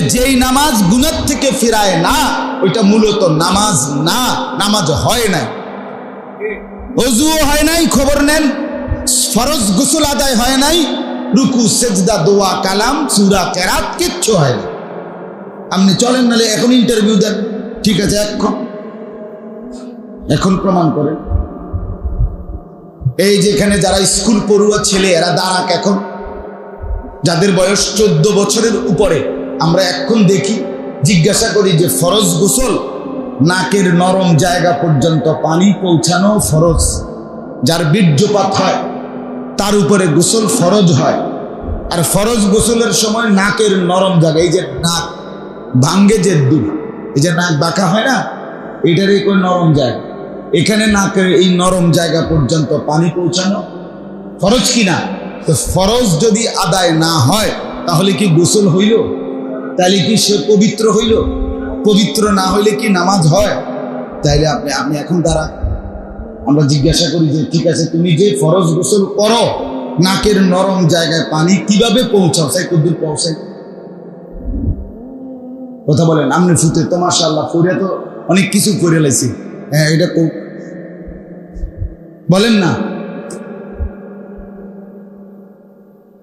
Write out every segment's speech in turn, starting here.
যেই নামাজ গুণের থেকে ফিরায় না, ওইটা মূলত নামাজ না, নামাজ হয় নাই। অজুও হয় নাই, খবর নেন। ফরজ গোসল আদায় হয় নাই, রুকু, সেজদা, দোয়া, কালাম, সুরা, কেরাত, কিচ্ছু হয় না আপনি চলেন, নালে এখন ইন্টারভিউ দেন। ঠিক আছে, এখন। এখন প্রমাণ করেন। এই যেখানে যারা স্কুল পড়ুয়া ছেলে, এরা দাঁড়াক এখন। যাদের বয়স চোদ্দ বছরের উপরে। আমরা এখন দেখি, জিজ্ঞাসা করি যে ফরজ গোসল নাকের নরম জায়গা পর্যন্ত পানি পৌঁছানো ফরজ? যার বীর্যপাত হয়, তার উপরে গোসল ফরজ হয়। আর ফরজ গোসলের সময় নাকের নরম জায়গা, এই যে নাক ভাঙ্গে যে দুধ এই যে নাক বাঁকা হয় না, এটারই কোন নরম জায়গা। এখানে নাকের এই নরম জায়গা পর্যন্ত পানি পৌঁছানো ফরজ কি না? তো ফরজ যদি আদায় না হয়, তাহলে কি গোসল হইল? তাহলে কি সে পবিত্র হইল? পবিত্র না হইলে কি নামাজ হয়? তাইলে আপনি আপনি এখন তারা আমরা জিজ্ঞাসা করি যে, ঠিক আছে, তুমি যে ফরজ গোসল করো, নাকের নরম জায়গায় পানি কীভাবে পৌঁছাও? সাই কদ্দুর পৌঁছাই কথা বলেন, আমনে ফুতে তো মাশাআল্লাহ ফুরে তো অনেক কিছু করে লাইছি। হ্যাঁ এটা বলেন না।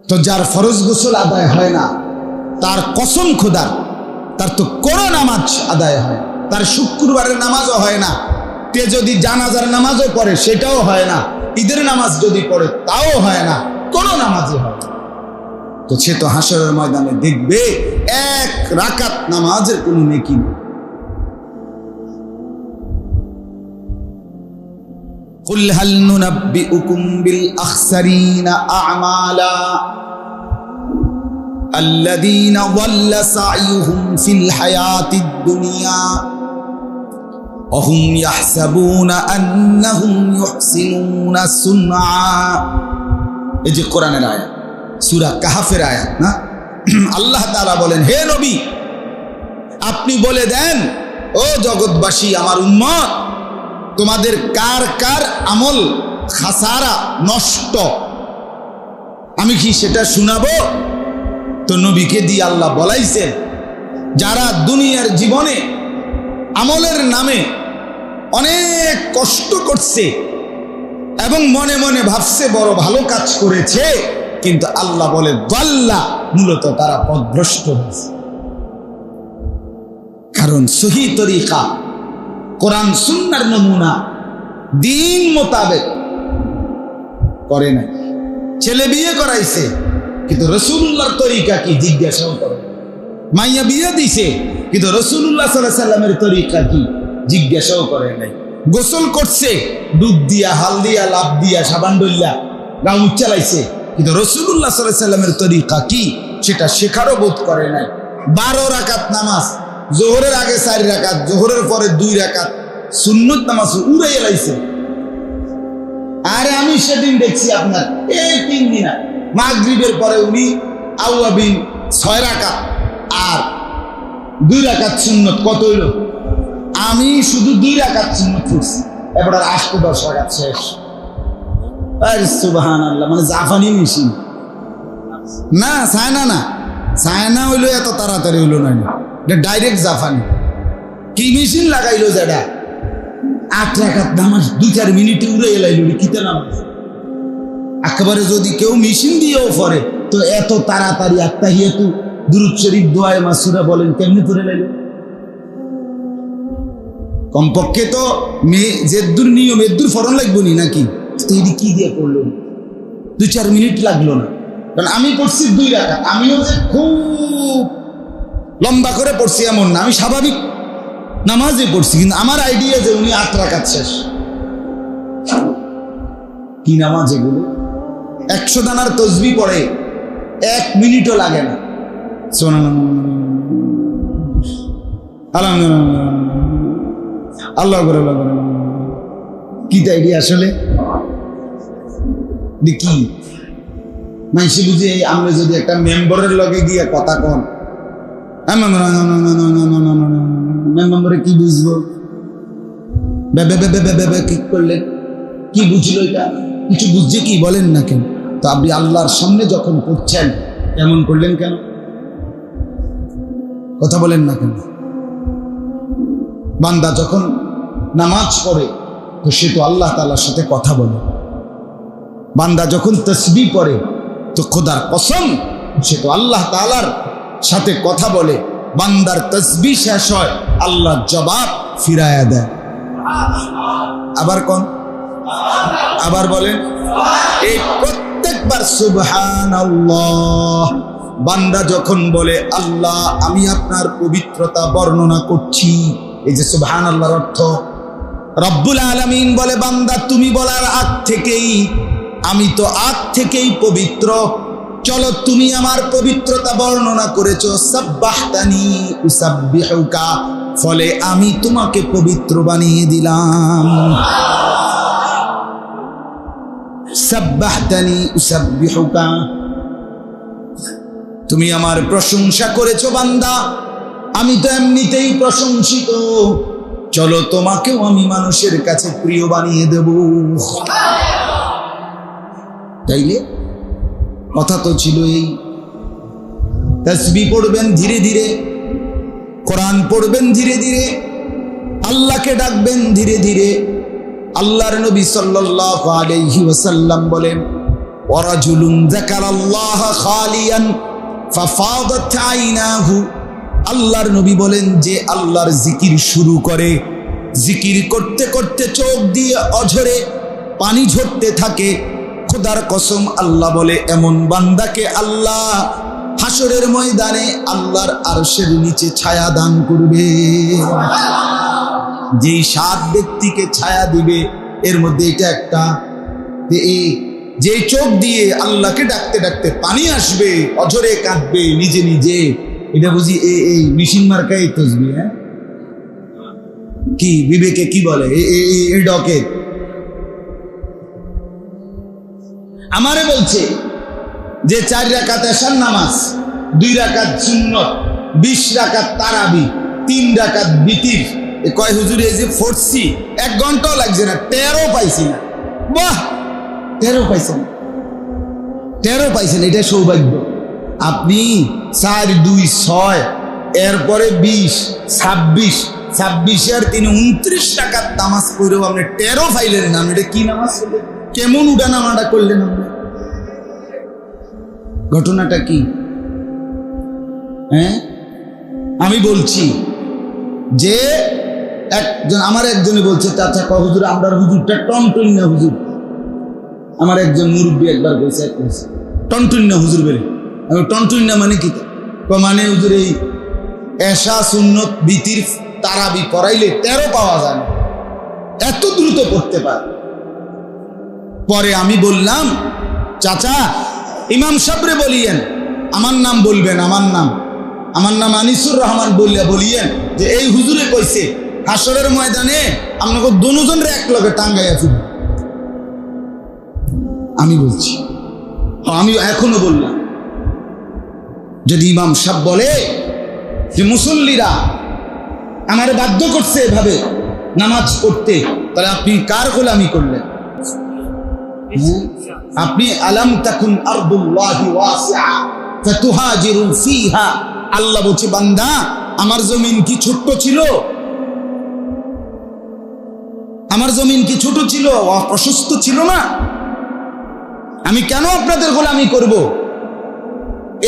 তো যার ফরজ গোসল আদায় হয় না তার কসম খোদার তার তো কোনো নামাজ আদায় হয় তার শুক্রবারের নামাজও হয় না তে যদি জানাজার নামাজও পড়ে সেটাও হয় না ঈদের নামাজ যদি পড়ে তাও হয় না কোনো নামাজই হয় না তো সে তো হাসরের ময়দানে দেখবে এক রাকাত নামাজের কোনো নেকি নেই قل هل ننبئكم بالأخسرين أعمالا الذين ضل سعيهم في الحياة الدنيا وهم يحسبون أنهم يحسنون صنعا. এই যে কোরআনের আয়াত, সুরা কাহাফের আয়াত, না? আল্লাহ তারা বলেন, হে নবী, আপনি বলে দেন, ও জগৎবাসী, আমার উম্মত, তোমাদের কার কার আমল খাসারা নষ্ট? আমি কি সেটা শোনাবো? তো নবীকে দিয়ে আল্লাহ বলাইছেন, যারা দুনিয়ার জীবনে আমলের নামে অনেক কষ্ট করছে এবং মনে মনে ভাবছে বড় ভালো কাজ করেছে, কিন্তু আল্লাহ বলে, দল্লা মূলত তারা পদভ্রষ্ট হয়েছে। কারণ সহি তরিকা, কোরআন সুন্নার নমুনা দিন মোতাবেক করে নাই। ছেলে বিয়ে করাইছে কিন্তু রসুল্লাহর তরিকা কি? জিজ্ঞাসাও করে। মাইয়া বিয়ে দিছে, কিন্তু রসুল্লাহ সাল্লাহ সাল্লামের তরিকা কি? জিজ্ঞাসাও করে নাই। গোসল করছে, দুধ দিয়া, হাল দিয়া লাভ দিয়া, সাবান ডল্লা গাউন চালাইছে, কিন্তু রসুল্লাহ সাল্লাহ সাল্লামের তরিকা কি? সেটা শেখারও বোধ করে নাই। বারো রাকাত নামাজ, জোহরের আগে চারি রাকাত, জোহরের পরে দুই রাকাত, সুন্নত নামাজ উড়ে এলাইছে আরে আমি সেদিন দেখছি আপনার, এই তিন দিন মাগরিবের পরে উনি আউয়াবিন ছয় রাকাত আর দুই রাকাত সুন্নত। কত হইল? আমি শুধু দুই রাকাত সুন্নত করছি এবার আর আটশো দশ রাকাত শেষ। সুবাহান মানে জাফানি মেশিন। না, সায়না না। সায়না হইল এত তাড়াতাড়ি হইল না এটা ডাইরেক্ট জাফানি। কি মেশিন লাগাইলো যেটা? আট রাখাত নামাজ দুই চার মিনিটে উড়ে এলাইল কিতে নামাজ? একেবারে যদি কেউ মেশিন দিয়েও পড়ে তো এত তাড়াতাড়ি আত্মাহিয়াতু দুরুদ শরীফ দোয়ায় মাসুরা বলেন, কেমনি করে লাইল কমপক্ষে তো মেয়ে জেদ্দুর নিয়ম, এদ্দুর ফরন লাগবো নি নাকি? এটি কি দিয়ে করল দুই চার মিনিট লাগল না। কারণ আমি পড়ছি দুই রাখা আমিও যে খুব লম্বা করে পড়ছি এমন না, আমি স্বাভাবিক নামাজে পড়ছি, কিন্তু আমার আইডিয়া যে উনি আট রাখাত শেষ। কি নামাজ এগুলো? একশো দানার তসবি পড়ে এক মিনিটও লাগে না আল্লাহ করে কি তাই আসলে কি মাইসি বুঝি এই আমরা যদি একটা মেম্বারের লগে গিয়ে কথা কন মেম্বারে কি বুঝব কি করলেন কি বুঝলো এটা কিছু বুঝছে কি বলেন না কেন তো আপনি আল্লাহর সামনে যখন করছেন, এমন করলেন কেন? কথা বলেন না কেন? বান্দা যখন নামাজ পড়ে, তো সে তো আল্লাহ তালার সাথে কথা বলে। বান্দা যখন তসবি পড়ে, তো খোদার কসম, সে তো আল্লাহ তালার সাথে কথা বলে। বান্দার তসবি শেষ হয় আল্লাহ জবাব ফিরায়া দেয়। আবার কোন? আবার বলেন? এই প্রত্যেকবার সুবহান বান্দা যখন বলে, আল্লাহ, আমি আপনার পবিত্রতা বর্ণনা করছি। এই যে সুবহান আল্লাহর অর্থ, রব্বুল আলমিন বলে, বান্দা, তুমি বলার আগ থেকেই আমি তো আগ থেকেই পবিত্র। চলো, তুমি আমার পবিত্রতা বর্ণনা করেছ। সাব্বাহতানি উসাব্বিহুকা। ফলে আমি তোমাকে পবিত্র বানিয়ে দিলাম। সাব্বাহতানি উসাব্বিহুকা। তুমি আমার প্রশংসা করেছ, বান্দা। আমি তো এমনিতেই প্রশংসিত। চলো তোমাকেও আমি মানুষের কাছে প্রিয় বানিয়ে দেব। তাইলে কথা তো ছিল এই। তসবি পড়বেন ধীরে ধীরে, কোরআন পড়বেন ধীরে ধীরে, আল্লাহকে ডাকবেন ধীরে ধীরে। আল্লাহর নবী সাল্লাল্লাহু আলাইহি ওয়াসাল্লাম বলেন, ওয়ারাজুলুন যাকারাল্লাহ খালিয়ান ফাফাদাত আইনাহু। আল্লাহর নবী বলেন যে আল্লাহর জিকির শুরু করে, জিকির করতে করতে চোখ দিয়ে অঝরে পানি ঝরতে থাকে। খোদার কসম আল্লাহ বলে, এমন বান্দাকে আল্লাহ হাসরের ময়দানে আল্লাহর আরশের নিচে ছায়া দান করবে। যেই সাত ব্যক্তিকে ছায়া দিবে, এর মধ্যে এটা একটা। যে এই, যে চোখ দিয়ে আল্লাহকে ডাকতে ডাকতে পানি আসবে, অঝরে কাঁদবে, নিজে নিজে। এটা বুঝি এই এই মেশিন মার্কাই তসবি হ্যাঁ? কি, বিবেকে কি বলে? ডকে। আমারে বলছে যে চার রাকাত এসার নামাজ, দুই রাকাত সুন্নত, বিশ রাকাত তারাবি, তিন রাকাত বিতির। এ কয়, হুজুর, এই যে ফোরসি, এক ঘন্টাও লাগছে না, তেরো পাইছি না। বাহ! তেরো পাইছেন তেরো পাইছেন এটা সৌভাগ্য। আপনি চার, দুই, ছয়, এরপরে বিশ, ছাব্বিশ ছাব্বিশের তিনি উনত্রিশ টাকার নামাজ করেও আপনি তেরো ফাইলেন না এটা কি নামাজ? কেমন উডা নামাটা করলেন আপনি? ঘটনাটা কি? হ্যাঁ? আমি বলছি যে একজন, আমার একজনে বলছে চাচা ক হুজুর আমরা হুজুরটা টনটন না হুজুর। আমার একজন মুরব্বী একবার বলছে, এক টনটন না হুজুর বেরে। আমি টনটন না মানে কি? ক মানে হুজুর, এই এশা, সুন্নত, বিতির তারাবি পড়াইলে তেরো পাওয়া যায় না। এত দ্রুত পড়তে পারে। পরে আমি বললাম, চাচা, ইমাম সাবরে বলিয়েন, আমার নাম বলবেন, আমার নাম। আমার নাম আনিসুর রহমান বললে বলিয়েন যে, এই হুজুরে কইছে হাসরের ময়দানে আপনাকে দুজনের এক লগে টাঙ্গাইয়া ফিরব। আমি বলছি, আমি এখনও বললাম, যদি ইমাম সাহ বলে যে মুসল্লিরা আমার বাধ্য করছে এভাবে নামাজ পড়তে, তাহলে আপনি কার গোলামি করলেন? হ্যাঁ? আপনি আলাম তাকুন আল্লাহ বলছে, বান্দা, আমার জমিন কি ছোট্ট ছিল? আমার জমিন কি ছোট ছিল? অসুস্থ ছিল না? আমি কেন আপনাদের গোলামি করব?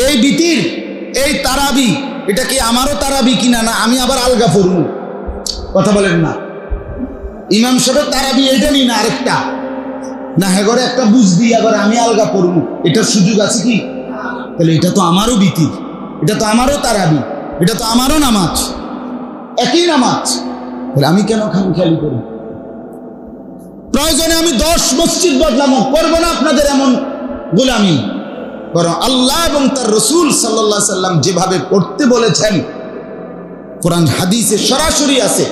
এই বিতির, এই তারাবি, এটা কি আমারও তারাবি কিনা না আমি আবার আলগা পড়ব? কথা বলেন না। ইমাম সাহেবের তারাবি এটা নি না আরেকটা। না হেগরে একটা বুঝ দিই আবার আমি আলগা পড়ব। এটার সুযোগ আছে কি? তাহলে এটা তো আমারও বিতির, এটা তো আমারও তারাবি, এটা তো আমারও নামাজ। একই নামাজ। তাহলে আমি কেন খাম খেয়ালি করি প্রয়োজনে আমি দশ মসজিদ বদলামো করব না আপনাদের এমন গোলামি। বরং আল্লাহ এবং তার রসুল সাল্লাহ সাল্লাম যেভাবে পড়তে বলেছেন, কোরআন হাদিসে সরাসরি আছে।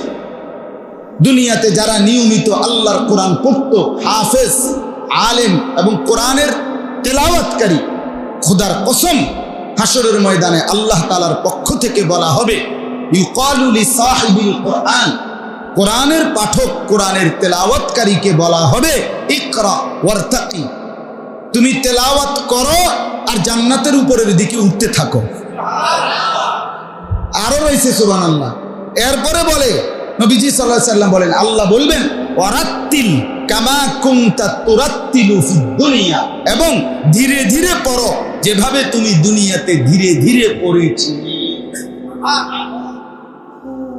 দুনিয়াতে যারা নিয়মিত আল্লাহর কোরআন পড়ত, হাফেজ, আলেম এবং কোরআনের তেলাওয়াতকারী, খুদার কসম হাসরের ময়দানে আল্লাহ তালার পক্ষ থেকে বলা হবে ইউকালুলি সাহিবিল কোরআন। কোরআনের পাঠক কোরআনের তেলাওয়াতকারীকে বলা হবে, ইকরা, ওয়ারতাকি। তুমি তেলাওয়াত করো আর জান্নাতের উপরের দিকে উঠতে থাকো। আরও রয়েছে সুবান আল্লাহ এরপরে বলে, নবীজি সাল্লাহ সাল্লাম বলেন, আল্লাহ বলবেন, ওয়ারাত্তিল কামা কুমতা তুরাত্তিলু দুনিয়া। এবং ধীরে ধীরে পড়ো, যেভাবে তুমি দুনিয়াতে ধীরে ধীরে পড়েছি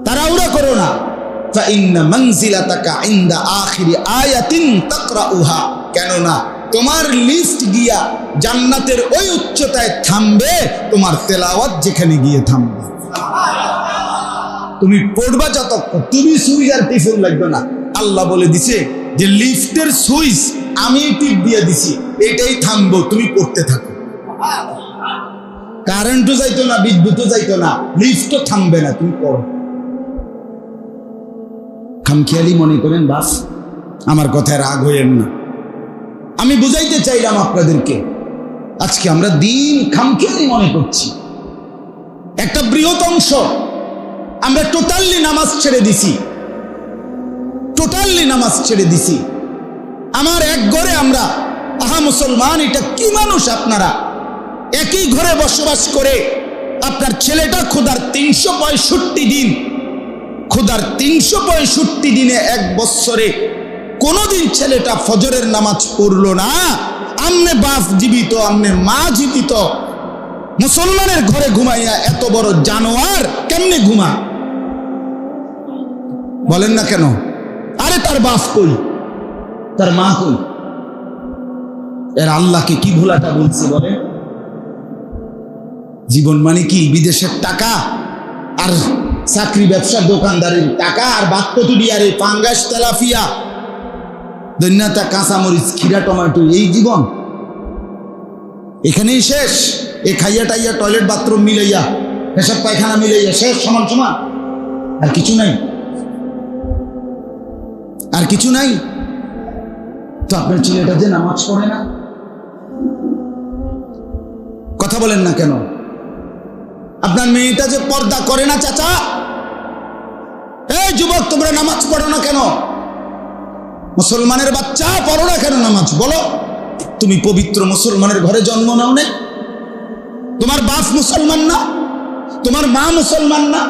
তাড়াহুড়া করো না। কেননা, তোমার লিফট গিয়া জান্নাতের ওই উচ্চতায় থামবে, তোমার তেলাওয়াত যেখানে গিয়ে থামবে। তুমি পড়বা তুমি আর লাগবে না। আল্লাহ বলে দিছে যে লিফটের সুইচ আমি টিপ দিয়ে দিছি, এটাই থামবো, তুমি পড়তে থাকো। কারেন্টও যাইতো না, বিদ্যুৎও যাইতো না লিফটও থামবে না, তুমি পড়ো। খামখেয়ালি মনে করেন, বাস, আমার কথায় রাগ হইয়েন না। আমি বুঝাইতে চাইলাম আপনাদেরকে, আজকে আমরা দিন খামখেয়ালি মনে করছি। একটা বৃহৎ অংশ আমরা টোটালি নামাজ ছেড়ে দিছি। টোটালি নামাজ ছেড়ে দিছি। আমার এক ঘরে আমরা, আহা মুসলমান, এটা কি মানুষ আপনারা? একই ঘরে বসবাস করে আপনার ছেলেটা খোদার তিনশো পঁয়ষট্টি দিন খোদার তিনশো পঁয়ষট্টি দিনে এক বৎসরে কোনোদিন ছেলেটা ফজরের নামাজ পড়ল না। আমনে বাপ জীবিত আমনে মা জীবিত। মুসলমানের ঘরে ঘুমাইয়া এত বড় জানোয়ার কেমনে ঘুমা বলেন না কেন? আরে তার বাপ কই? তার মা কই? এর আল্লাহকে কি ভোলাটা বলছে বলে জীবন মানে কি? বিদেশের টাকা? আর চাকরি ব্যবসা দোকানদারের টাকা আর বাক্যতুরি আর এই পাঙ্গাস তেলাফিয়া দৈন্যতা কাঁচামরিচ খিরা টমেটো, এই জীবন। এখানেই শেষ। এ খাইয়া টাইয়া টয়লেট বাথরুম মিলাইয়া, পেশাব পায়খানা মিলাইয়া, শেষ, সমান সমান। আর কিছু নাই। আর কিছু নাই। তো আপনার ছেলেটা যে নামাজ পড়ে না? কথা বলেন না কেন? আপনার মেয়েটা যে পর্দা করে না, চাচা? এই যুবক, তোমরা নামাজ পড়ো না কেন? মুসলমানের বাচ্চা, পড়ো না কেন নামাজ? বলো, তুমি পবিত্র মুসলমানের ঘরে জন্ম নাও নে। তোমার বাপ মুসলমান না, তোমার মা মুসলমান না,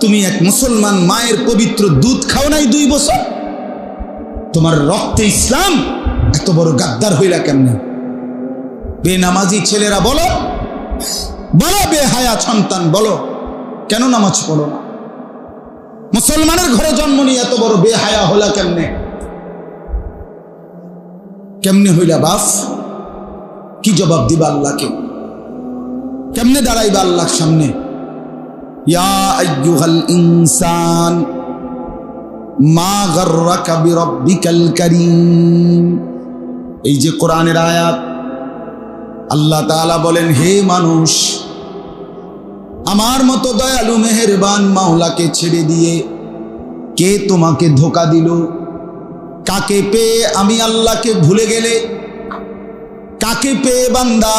তুমি এক মুসলমান মায়ের পবিত্র দুধ খাও নাই দুই বছর। তোমার রক্তে ইসলাম এত বড় গাদ্দার হইলা কেমনে? বেনামাজি ছেলেরা বলো বলো বে হায়া সন্তান, বলো। কেন নামাজ পড়ো না? মুসলমানের ঘরে জন্ম নিয়ে এত বড় বেহায়া হলা কেমনে? কেমনে হইলা বাপ? কি জবাব দিবা আল্লাহকে? কেমনে দাঁড়াইবা আল্লাহর সামনে? ইনসান, মা গাররাকা বিরাব্বিকাল কারীম। এই যে কোরআনের আয়াত আল্লাহ তাআলা বলেন, হে মানুষ, আমার মতো দয়ালু মেহেরবান মাওলাকে ছেড়ে দিয়ে কে তোমাকে ধোকা দিল? কাকে পেয়ে আমি আল্লাহকে ভুলে গেলে? কাকে পেয়ে বান্দা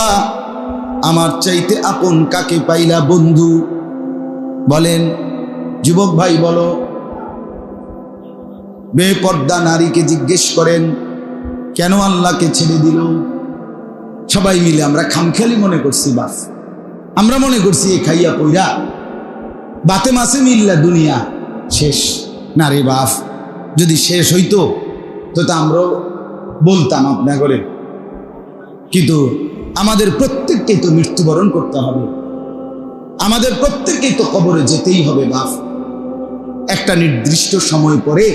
আমার চাইতে আপন কাকে পাইলা বন্ধু? বলেন, যুবক ভাই, বলো। বেপর্দা নারীকে জিজ্ঞেস করেন, কেন আল্লাহকে ছেড়ে দিল? সবাই মিলে আমরা খামখেয়ালি মনে করছি, বাস। আমরা মনে করছি, এ খাইয়া পইরা বাতে মাসে মিল্লা দুনিয়া, শেষ। না রে বাপ, যদি শেষ হইতো, তো তা আমরাও বলতাম আপনা করে কিন্তু আমাদের প্রত্যেককেই তো মৃত্যুবরণ করতে হবে। আমাদের প্রত্যেককেই তো কবরে যেতেই হবে, বাপ। একটা নির্দিষ্ট সময় পরে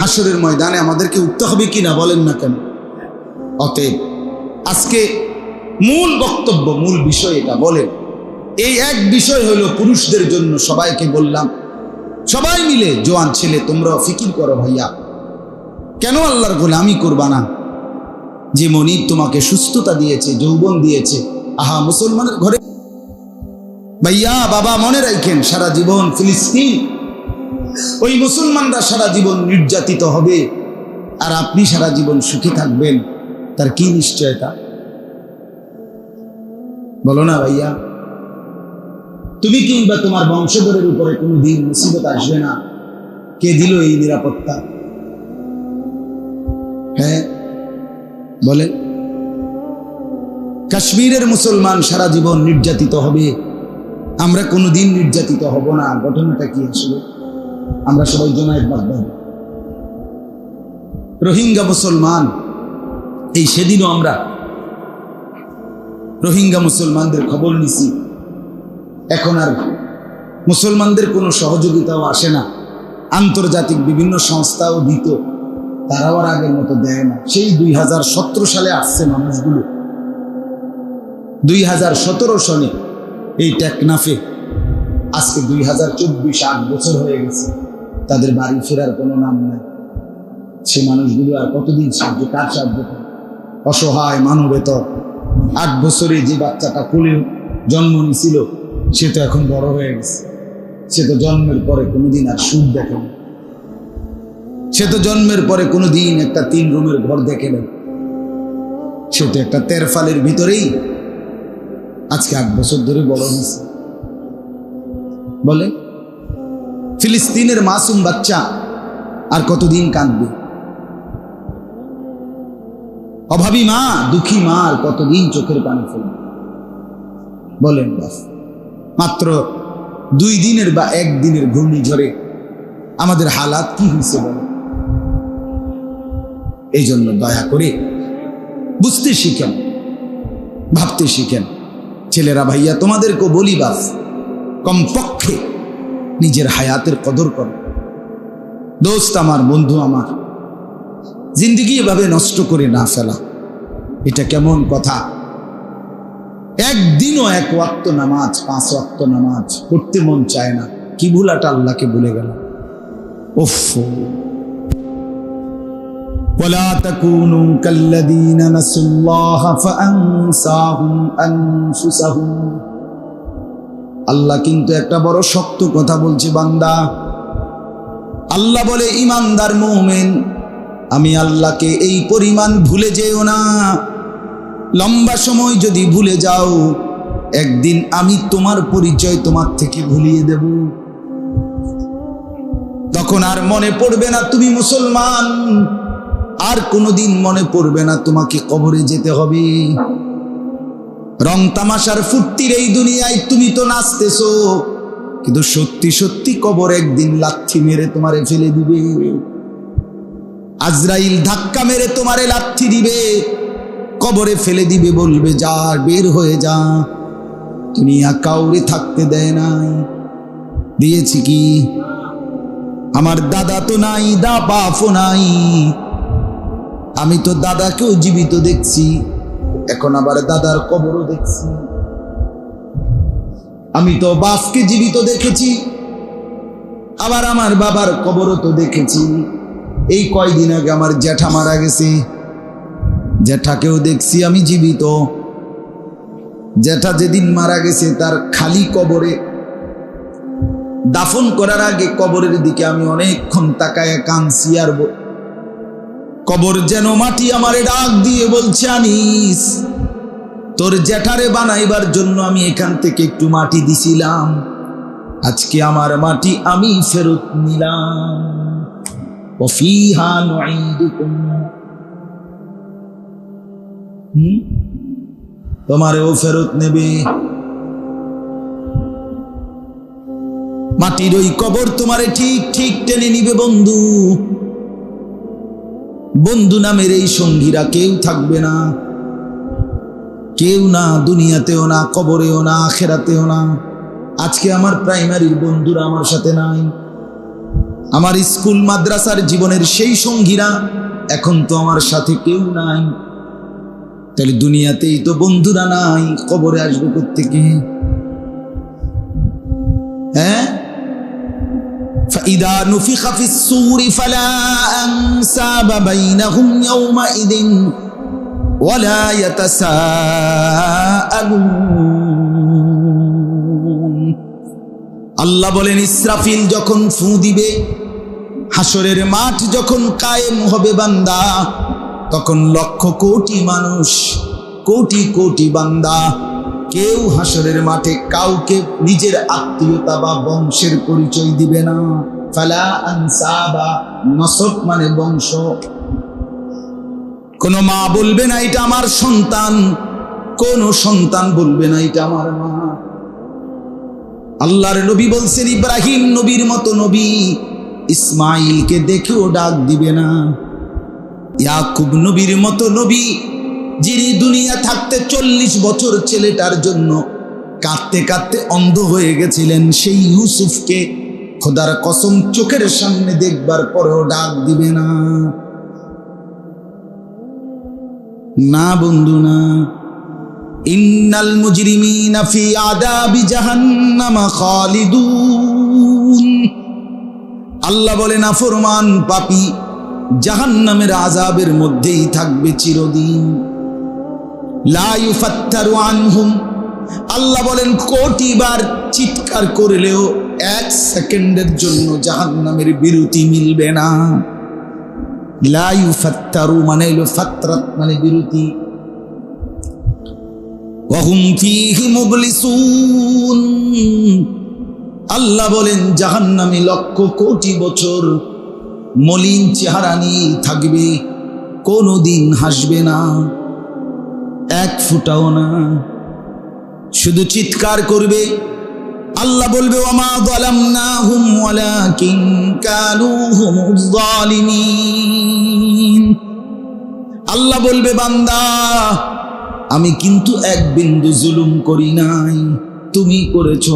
হাসরের ময়দানে আমাদেরকে উঠতে হবে কি না বলেন না কেন? অতএব আজকে মূল বক্তব্য, মূল বিষয় এটা বলেন এই এক বিষয় হলো পুরুষদের জন্য সবাইকে বললাম, সবাই মিলে, জোয়ান ছেলে, তোমরা ফিকির করো ভাইয়া। কেন আল্লাহর গোলামি করবা না? যে মনিব তোমাকে সুস্থতা দিয়েছে, যৌবন দিয়েছে, আহা, মুসলমানের ঘরে ভাইয়া, বাবা, মনে রাখেন, সারা জীবন ফিলিস্তিন। ওই মুসলমানরা সারা জীবন নির্যাতিত হবে, আর আপনি সারা জীবন সুখী থাকবেন। তার কি নিশ্চয়তা? বলো না ভাইয়া। তুমি কিংবা তোমার বংশধরের উপরে কোনো দিন মুসিবত আসবে না। কে দিল এই নিরাপত্তা? হ্যাঁ বলে কাশ্মীরের মুসলমান সারা জীবন নির্যাতিত হবে। আমরা কোনোদিন নির্যাতিত হব না। ঘটনাটা কি আসলে? আমরা সবাই জমায়েত বাগদাদ। রোহিঙ্গা মুসলমান, এই সেদিনও আমরা রোহিঙ্গা মুসলমানদের খবর নিছি। এখন আর মুসলমানদের কোনো সহযোগিতাও আসে না। আন্তর্জাতিক বিভিন্ন সংস্থাও দিত, তারাও আর আগের মতো দেয় না। সেই দুই হাজার সতেরো সালে আসছে মানুষগুলো। দুই হাজার সতেরো সনে এই টেকনাফে আজকে দুই হাজার চব্বিশ আট বছর হয়ে গেছে। তাদের বাড়ি ফেরার কোনো নাম নাই। সে মানুষগুলো আর কতদিন সাহায্য, কার সাহায্য অসহায় মানবেতর। আট বছরে যে বাচ্চাটা কোলে জন্ম নিছিল সে তো এখন বড় হয়ে গেছে। সে তো জন্মের পরে কোনোদিন আর সুখ দেখে না। সে তো জন্মের পরে কোনোদিন একটা তিন রুমের ঘর দেখে না। সে তো একটা তেরফালের ভিতরেই আজকে আট বছর ধরে বড় হয়েছে। বলে, ফিলিস্তিনের মাসুম বাচ্চা আর কতদিন কাঁদবে? অভাবী মা, দুঃখী মা আর কতদিন চোখের পানি ফেলবে? বলেন বাস মাত্র দুই দিনের বা একদিনের ঘূর্ণিঝড়ে আমাদের হালাত কি হয়েছে বলে? এই জন্য দয়া করে বুঝতে শিখেন, ভাবতে শিখেন। ছেলেরা, ভাইয়া, তোমাদেরকে বলি বাস কমপক্ষে নিজের হায়াতের কদর করো। দোস্ত আমার, বন্ধু আমার জিন্দিগি এভাবে নষ্ট করে না ফেলা এটা কেমন কথা একদিনও এক ওয়াক্ত নামাজ পাঁচ ওয়াক্ত নামাজ পড়তে মন চায় না কি ভুলাটা আল্লাহকে ভুলে গেল ওফ ولا تكونوا كالذين نسوا الله فأنساهم أنفسهم আল্লাহ কিন্তু একটা বড় শক্ত কথা বলছে বান্দা আল্লাহ বলে ইমানদার মুমিন আমি আল্লাহকে এই পরিমাণ ভুলে যেও না। লম্বা সময় যদি ভুলে যাও, একদিন আমি তোমার পরিচয় তোমার থেকে ভুলিয়ে দেব। তখন আর মনে পড়বে না তুমি মুসলমান। আর কোনোদিন মনে পড়বে না তোমাকে কবরে যেতে হবে। রং তামাশার ফুর্তির এই দুনিয়ায় তুমি তো নাচতেছো, কিন্তু সত্যি সত্যি কবর একদিন লাথি মেরে তোমারে ফেলে দিবে। আজরাইল ধাক্কা মেরে তোমারে লাথি দিবে, কবরে ফেলে দিবে, বলবে, যা, বের হয়ে যা। দুনিয়া কাউরে থাকতে দেয় নাই। দিয়েছি কি? আমার দাদা তো নাই, দা বাপও নাই। আমি তো দাদাকেও জীবিত দেখছি, এখন আবার দাদার কবরও দেখছি। আমি তো বাপকে জীবিত দেখেছি, আবার আমার বাবার কবরও তো দেখেছি। এই কয়দিন আগে আমার জ্যাঠা মারা গেছে। জ্যাঠাকেও দেখছি আমি জীবিত। জ্যাঠা যেদিন মারা গেছে, তার খালি কবরে দাফন করার আগে কবরের দিকে আমি অনেকক্ষণ তাকায় কাঁদছি আর কবর যেন মাটি আমারে ডাক দিয়ে বলছে, আনিস, তোর জ্যাঠারে বানাইবার জন্য আমি এখান থেকে একটু মাটি দিছিলাম। আজকে আমার মাটি আমি ফেরত নিলাম। وفيها نعيدكم হুম? তোমারেও ফেরত নেবে মাটির ওই কবর তোমারে ঠিক ঠিক টেনে নিবে বন্ধু বন্ধু নামের এই সঙ্গীরা কেউ থাকবে না কেউ না দুনিয়াতেও না কবরেও না আখেরাতেও না আজকে আমার প্রাইমারির বন্ধুরা আমার সাথে নাই আমার স্কুল মাদ্রাসার জীবনের সেই সঙ্গীরা এখন তো আমার সাথে কেউ নাই তাহলে দুনিয়াতেই তো বন্ধুরা নাই কবরে আসবো থেকে হ্যাঁ فإذا نفخ في الصور فلا أنساب بينهم يومئذ ولا يتساءلون আল্লাহ বলেন, ইসরাফিল যখন ফু দিবে হাসরের মাঠ যখন কায়েম হবে বান্দা, তখন লক্ষ কোটি মানুষ, কোটি কোটি বান্দা, কেউ হাসরের মাঠে কাউকে নিজের আত্মীয়তা বা বংশের পরিচয় দিবে না। ফালা আনসা বা নসব মানে বংশ। কোন মা বলবে না, এটা আমার সন্তান। কোন সন্তান বলবে না, এটা আমার মা। আল্লাহর নবী বলছেন, ইব্রাহিম নবীর মতো নবী, ইসমাইলকে দেখেও ডাক দিবে না। ইয়াকুব নবীর মতো নবী, যিনি দুনিয়া থাকতে চল্লিশ বছর ছেলেটার জন্য কাঁদতে কাঁদতে অন্ধ হয়ে গেছিলেন, সেই ইউসুফকে খোদার কসম চোখের সামনে দেখবার পরেও ডাক দিবে না। না বন্ধু, না। ইন্নাল মুজরিমিনা ফি আদাবি জাহান্নামা খালিদুন। আল্লাহ বলে না ফরমান পাপি জাহান্নামের আজাবের মধ্যেই থাকবে চিরদিন। লা ইউফাত্তারু আনহুম। আল্লাহ বলেন কোটি বার চিৎকার করলেও এক সেকেন্ডের জন্য জাহান্নামের বিরতি মিলবে না। লা ইউফাত্তারু মানে হলো ফাত্রাত মানে বিরতি। আল্লাহ বলেন, জাহান্নামে লক্ষ কোটি বছর মলিন চেহারা নিয়ে থাকবে, কোনোদিন হাসবে না, এক ফুটাও না। শুধু চিৎকার করবে, আল্লাহ বলবে কানু আল্লাহ বলবে, বান্দা আমি কিন্তু এক বিন্দু জুলুম করি নাই। তুমি করেছ।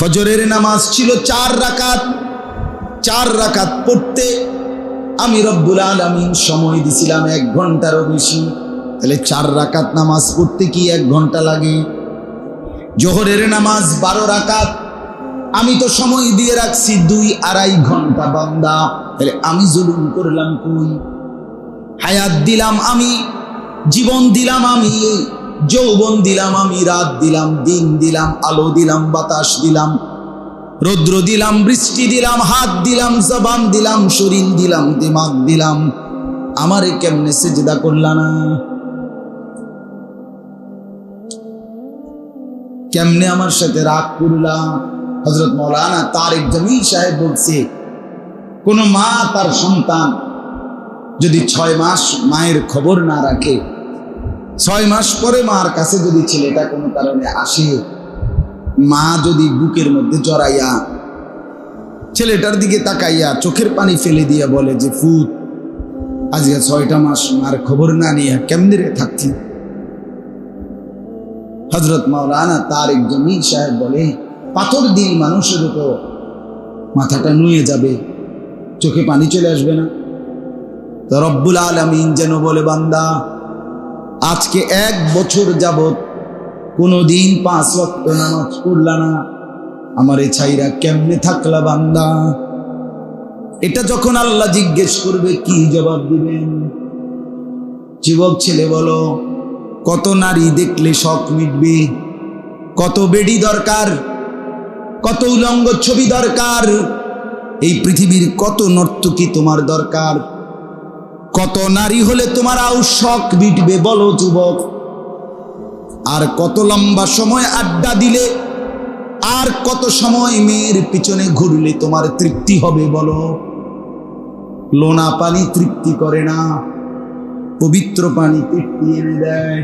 ফজরের নামাজ ছিল চার রাকাত। চার রাকাত পড়তে আমি রব্বুল আলমিন সময় দিছিলাম এক ঘন্টারও বেশি। তাহলে চার রাকাত নামাজ পড়তে কি এক ঘণ্টা লাগে? জোহরের নামাজ বারো রাকাত। আমি তো সময় দিয়ে রাখছি দুই আড়াই ঘণ্টা, বান্দা। তাহলে আমি জুলুম করলাম কই? হায়াত দিলাম আমি। জীবন দিলাম আমি, যৌবন দিলাম আমি, রাত দিলাম, দিন দিলাম, আলো দিলাম, বাতাস দিলাম, রৌদ্র দিলাম, বৃষ্টি দিলাম, হাত দিলাম, জবান দিলাম, শরীর দিলাম, দিমাগ দিলাম। আমারে কেমনে সেজদা করলা না? কেমনে আমার সাথে রাগ করলা? হজরত মৌলানা তারেক জমিল সাহেব বলছে, কোন মা তার সন্তান যদি ছয় মাস মায়ের খবর না রাখে, ছয় মাস পরে মার কাছে যদি ছেলেটা কোনো কারণে আসে, মা যদি বুকের মধ্যে জড়াইয়া ছেলেটার দিকে তাকাইয়া চোখের পানি ফেলে দিয়া বলে যে ফুত আজকে ছয়টা মাস মার খবর না নিয়ে কেমনি রে থাকছি? হজরত মাওলানা তার একজন সাহেব বলে, পাথর দিন মানুষের উপর মাথাটা নুয়ে যাবে, চোখে পানি চলে আসবে না। রব্বুল আলমিন যেন বলে, বান্দা, আজকে এক বছর যাবৎ কোনো দিন পাঁচ রক্ত নামাজ পড়লা না। আমার এই ছাইরা কেমনে থাকলা, বান্দা? এটা যখন আল্লাহ জিজ্ঞেস করবে, কি জবাব দিবেন? যুবক ছেলে বলো, কত নারী দেখলে শখ মিটবে? কত বেডি দরকার? কত উলঙ্গ ছবি দরকার? এই পৃথিবীর কত নর্তকী তোমার দরকার? কত নারী হলে তোমার আউ শখ মিটবে বলো যুবক? আর কত লম্বা সময় আড্ডা দিলে, আর কত সময় মেয়ের পিছনে ঘুরলে তোমার তৃপ্তি হবে বলো? লোনা পানি তৃপ্তি করে না, পবিত্র পানি তৃপ্তি এনে দেয়।